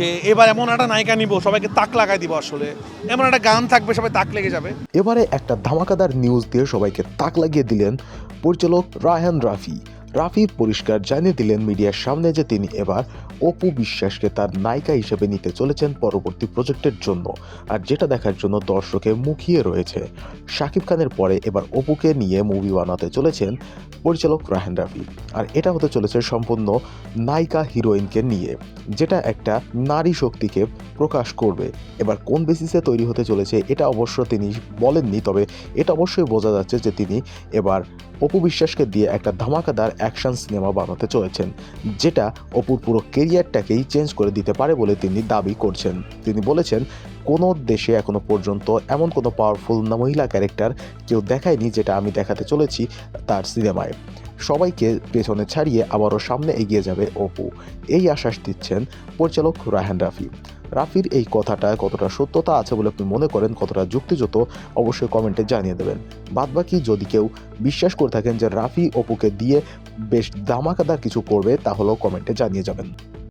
যে এবার এমন একটা নায়িকা নিব, সবাইকে তাক লাগাই দিব আসলে। এমন একটা গান থাকবে, সবাই তাক লেগে যাবে। এবারে একটা ধামাকাদার নিউজ দিয়ে সবাইকে তাক লাগিয়ে দিলেন পরিচালক রায়হান রাফি। রাফি পরিষ্কার জানিয়ে দিলেন মিডিয়ার সামনে যে তিনি এবার অপু বিশ্বাসকে তার নায়িকা হিসেবে নিতে চলেছেন পরবর্তী প্রজেক্টের জন্য, আর যেটা দেখার জন্য দর্শকে মুখিয়ে রয়েছে। শাকিব খানের পরে এবার অপুকে নিয়ে মুভি বানাতে চলেছেন পরিচালক রায়হান রাফি। আর এটা হতে চলেছে সম্পূর্ণ নায়িকা হিরোইনকে নিয়ে, যেটা একটা নারী শক্তিকে প্রকাশ করবে। এবার কোন বেসিসে তৈরি হতে চলেছে, এটা অবশ্য তিনি বলেননি, তবে এটা অবশ্যই বোঝা যাচ্ছে যে তিনি এবার অপু বিশ্বাসকে দিয়ে একটা ধামাকাদার অ্যাকশন সিনেমা বানাতে চলেছেন, যেটা অপুর পুরো কেরিয়ারটাকেই চেঞ্জ করে দিতে পারে বলে তিনি দাবি করছেন। তিনি বলেছেন কোনো দেশে এখনও পর্যন্ত এমন কোনো পাওয়ারফুল না মহিলা ক্যারেক্টার কেউ দেখায়নি যেটা আমি দেখাতে চলেছি তার সিনেমায়। সবাইকে পেছনে ছাড়িয়ে আবারও সামনে এগিয়ে যাবে অপু। এই আশ্বাস দিচ্ছেন পরিচালক রাহান রাফি। রাফির এই কথাটা কতটা সত্যতা আছে বলে আপনি মনে করেন, কতটা যুক্তিযুক্ত, অবশ্যই কমেন্টে জানিয়ে দেবেন। বাদবাকি যদি কেউ বিশ্বাস করে থাকেন যে রাফি অপুকে দিয়ে বেশ ধামাকাদার কিছু করবে, তাহলেও কমেন্টে জানিয়ে যাবেন।